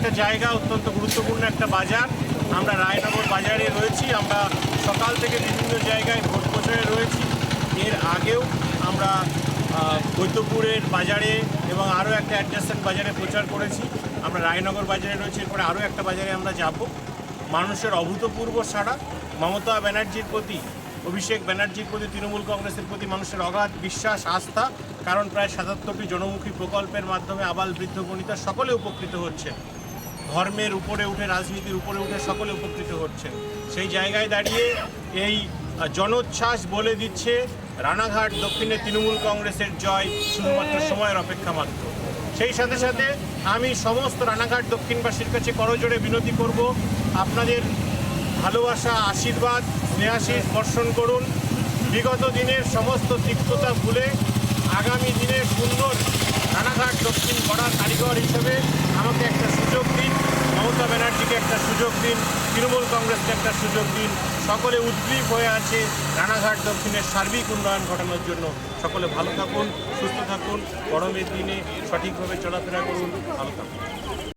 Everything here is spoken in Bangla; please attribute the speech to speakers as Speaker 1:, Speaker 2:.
Speaker 1: একটা জায়গা, অত্যন্ত গুরুত্বপূর্ণ একটা বাজার। আমরা রায়নগর বাজারে রয়েছি। আমরা সকাল থেকে বিভিন্ন জায়গায় ভোট প্রচারে রয়েছি। এর আগেও আমরা বৈদ্যপুরের বাজারে এবং আরও একটা অ্যাডজাস্টেন্ট বাজারে প্রচার করেছি। আমরা রায়নগর বাজারে রয়েছি। এরপরে আরও একটা বাজারে আমরা যাব। মানুষের অভূতপূর্ব সাড়া। মমতা ব্যানার্জির প্রতি, অভিষেক ব্যানার্জির প্রতি, তৃণমূল কংগ্রেসের প্রতি মানুষের অগাধ বিশ্বাস, আস্থা, কারণ প্রায় সাতাত্তরটি জনমুখী প্রকল্পের মাধ্যমে আবাল বৃদ্ধ বনিতা সকলে উপকৃত হচ্ছেন ধর্মের উপরে উঠে, রাজনীতির উপরে উঠে সকলে উপকৃত হচ্ছেন সেই জায়গায় দাঁড়িয়ে এই জনোচ্ছ্বাস বলে দিচ্ছে রানাঘাট, দক্ষিণে তৃণমূল কংগ্রেসের জয়, শুধুমাত্র সময়ের অপেক্ষা মাত্র। সেই সাথে সাথে আমি সমস্ত রানাঘাট, দক্ষিণবাসীর কাছে করজোড়ে বিনতি করব। আপনাদের ভালোবাসা, আশীর্বাদ স্নেহাশিস বর্ষণ করুন। বিগত দিনের সমস্ত তিক্ততা ভুলে আগামী দিনে সুন্দর রানাঘাট দক্ষিণ গড়ার কারিগর হিসেবে আমাকে একটা সুযোগ দিন মমতা ব্যানার্জিকে একটা সুযোগ দিন। তৃণমূল কংগ্রেসকে একটা সুযোগ দিন। সকলে উদ্গ্রীব হয়ে আছে রানাঘাট দক্ষিণের সার্বিক উন্নয়ন ঘটানোর জন্য। সকলে ভালো থাকুন, সুস্থ থাকুন, গরমের দিনে সঠিকভাবে চলাফেরা করুন, ভালো থাকুন।